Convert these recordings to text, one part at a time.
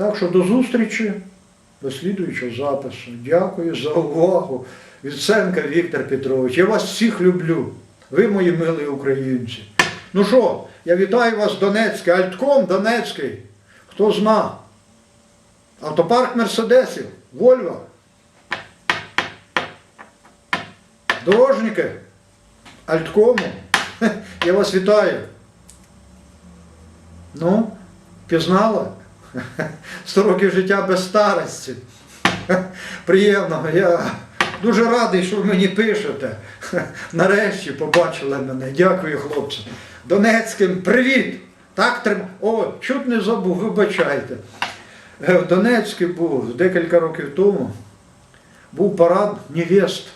Так що до зустрічі до слідуючого запису. Дякую за увагу. Віценка Віктор Петрович. Я вас всіх люблю. Ви мої милі українці. Ну що, я вітаю вас Донецький, Альтком Донецький. Хто зна? Автопарк Мерседесів, Вольво. Дорожники, Альткому. Я вас вітаю. Ну, пізнала? 100 років життя без старості. Приємно. Я дуже радий, що ви мені пишете. Нарешті побачили мене. Дякую, хлопці. Донецьким привіт! Так трим... О, чуть не забув, вибачайте. Е, В Донецьку був декілька років тому. Був парад невест.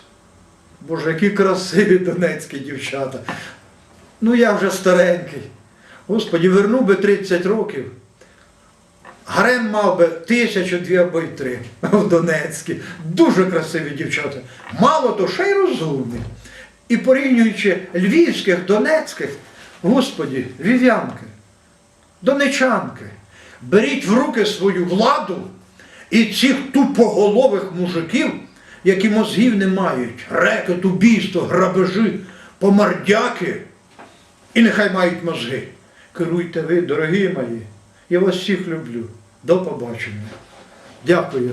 Боже, які красиві донецькі дівчата. Ну я вже старенький. Господі, вернув би 30 років. Гарем мав би тисячу, дві або й три в Донецькі. Дуже красиві дівчата. Мало то, ще й розумні. І порівнюючи львівських, донецьких, господі, львів'янки, донечанки, беріть в руки свою владу і цих тупоголових мужиків, які мозгів не мають, рекет, убійство, грабежі, помардяки, і нехай мають мозги. Керуйте ви, дорогі мої. Я вас всіх люблю. До побачення. Дякую.